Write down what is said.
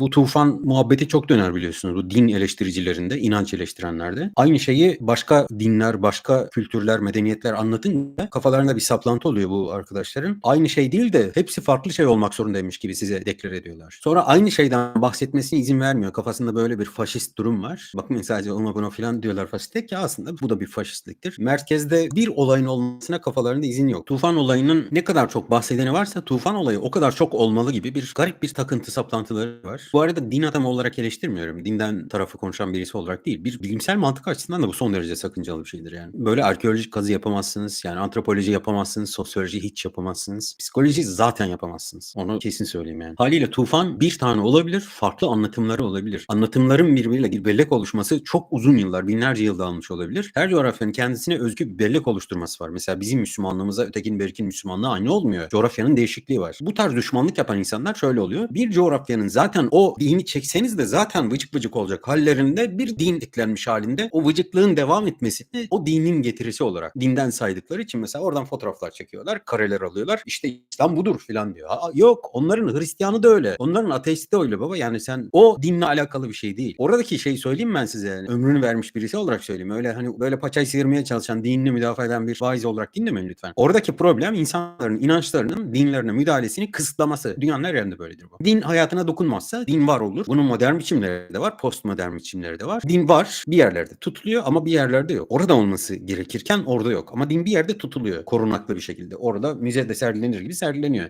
Bu tufan muhabbeti çok döner biliyorsunuz. Bu din eleştiricilerinde, inanç eleştirenlerde. Aynı şeyi başka dinler, başka kültürler, medeniyetler anlatınca kafalarında bir saplantı oluyor bu arkadaşların. Aynı şey değil de hepsi farklı şey olmak zorundaymış gibi size deklar ediyorlar. Sonra aynı şeyden bahsetmesine izin vermiyor. Kafasında böyle bir faşist durum var. Bakmayın sadece ona buna falan diyorlar faşistlik ya aslında bu da bir faşistliktir. Merkezde bir olayın olmasına kafalarında izin yok. Tufan olayının ne kadar çok bahsedeni varsa tufan olayı o kadar çok olmalı gibi bir garip bir takıntı saplantıları var. Bu arada din adamı olarak eleştirmiyorum. Dinden tarafı konuşan birisi olarak değil. Bir bilimsel mantık açısından da bu son derece sakıncalı bir şeydir yani. Böyle arkeolojik kazı yapamazsınız. Yani antropoloji yapamazsınız. Sosyoloji hiç yapamazsınız. Psikoloji zaten yapamazsınız. Onu kesin söyleyeyim yani. Haliyle tufan bir tane olabilir. Farklı anlatımları olabilir. Anlatımların birbiriyle bir bellek oluşması çok uzun yıllar, binlerce yılda almış olabilir. Her coğrafyanın kendisine özgü bir bellek oluşturması var. Mesela bizim Müslümanlığımıza ötekinin berikinin Müslümanlığı aynı olmuyor. Coğrafyanın değişikliği var. Bu tarz düşmanlık yapan insanlar şöyle oluyor. Bir coğrafyanın zaten o dini çekseniz de zaten vıcık vıcık olacak hallerinde bir din eklenmiş halinde o vıcıklığın devam etmesini o dinin getirisi olarak dinden saydıkları için mesela oradan fotoğraflar çekiyorlar, kareler alıyorlar. İşte İslam budur filan diyor. Yok onların Hristiyanı da öyle. Onların ateisti de öyle baba. Yani sen o dinle alakalı bir şey değil. Oradaki şeyi söyleyeyim ben size. Yani, ömrünü vermiş birisi olarak söyleyeyim. Öyle hani böyle paçayı sıyırmaya çalışan, dinini müdafaa eden bir vaiz olarak dinlemeyin lütfen. Oradaki problem insanların inançlarının dinlerine müdahalesini kısıtlaması. Dünyanın her yerinde böyledir bu. Din hayatına dokunmazsa din var olur. Bunun modern biçimleri de var, postmodern biçimleri de var. Din var, bir yerlerde tutuluyor ama bir yerlerde yok. Orada olması gerekirken orada yok. Ama din bir yerde tutuluyor korunaklı bir şekilde. Orada müzede sergilenir gibi ആയിട്ടില്ല ന്യൂ